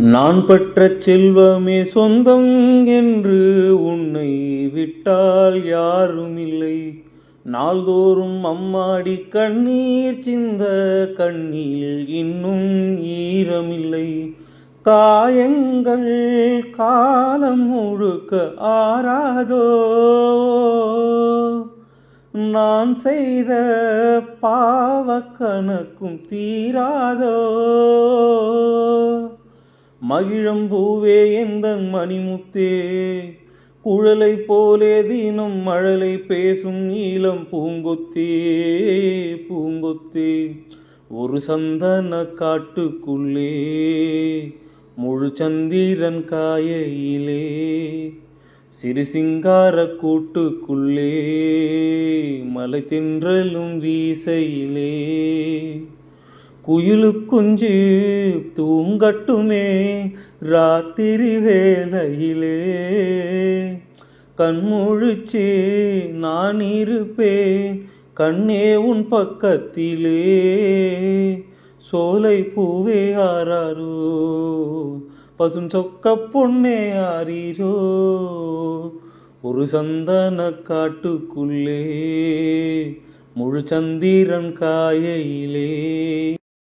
நான் பெற்ற செல்வமே சொந்தம் என்று உன்னை விட்டால் யாரும் இல்லை நாள்தோறும் அம்மாடி கண்ணீர் சிந்த கண்ணில் இன்னும் ஈரமில்லை. காயங்கள் காலம் முழுக்க ஆறாதோ? நான் செய்த பாவ கணக்கும் தீராதோ? மகிழம் பூவே எந்த மணிமுத்தே. குழலை போலே தினம் மழலை பேசும் நீலம் பூங்கொத்தே பூங்கொத்தே. ஒரு சந்தன காட்டுக்குள்ளே முழு சந்திரன் காயிலே சிறு சிங்கார கூட்டுக்குள்ளே மலை தின்றலும் வீசையிலே. குயிலு குஞ்சு தூங்கட்டுமே ராத்திரி வேலையிலே கண்முழிச்சு நான் இருப்பேன் கண்ணே உன் பக்கத்திலே. சோலை பூவே ஆறாரோ பசும் சொக்க பொண்ணே ஆறீரோ ஒரு சந்தன காட்டுக்குள்ளே முழு சந்திரன் காயையிலே.